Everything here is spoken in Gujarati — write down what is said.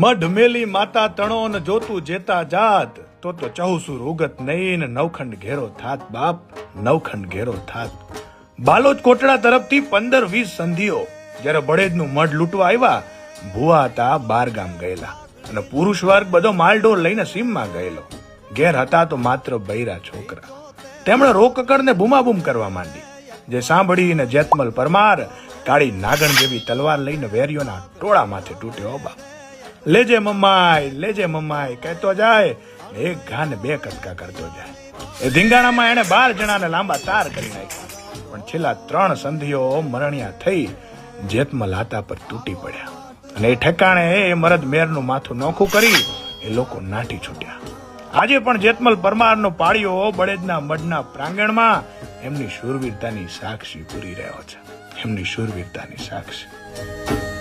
મઢ મેલી માતા તણો ને જોતું જેતા જાત, તો તો ચહુસુર ઉગત નહીં ને નવખંડ ઘેરો થાત બાપ, નવખંડ ઘેરો થાત. બાલોદ કોટડા તરફથી પંદર વીસ સંધિઓ, જ્યારે બળેજનું મઢ લૂંટવા આવ્યા, ભુવા હતા બાર ગામ ગયેલા. અને પુરુષ વર્ગ બધો માલઢોર લઈને સીમમાં ગયેલો. ઘેર હતા તો માત્ર બૈરા છોકરા. તેમણે રોકકડને બૂમાબૂમ કરવા માંડી. જે સાંભળીને જેતમલ પરમાર, કાળી નાગણ જેવી તલવાર લઈને વેરીઓના ટોળા માથે તૂટ્યો બાપ. લેજે મમ્માય લેજે મમ્માય, કહેતો જાય. એક ઘા ને બે કટકા કરતો જાય. એ ધીંગાણામાં એને બાર જણાને લાંબા તાર કરી નાખ્યા. પણ છેલ્લા ત્રણ સંધિઓ મરણિયા થઈ જેતમલ હાથા પર તૂટી પડ્યા. અને એ ઠેકાણે એ મરદ મેરનું માથું નોખું કરી એ લોકો નાટી છૂટ્યા. આજે પણ જેતમલ પરમારનો પાળીઓ બળેજના મઢના પ્રાંગણમાં એમની શૂરવીરતાની સાક્ષી પૂરી રહ્યો છે. એમની શૂરવીરતાની સાક્ષી.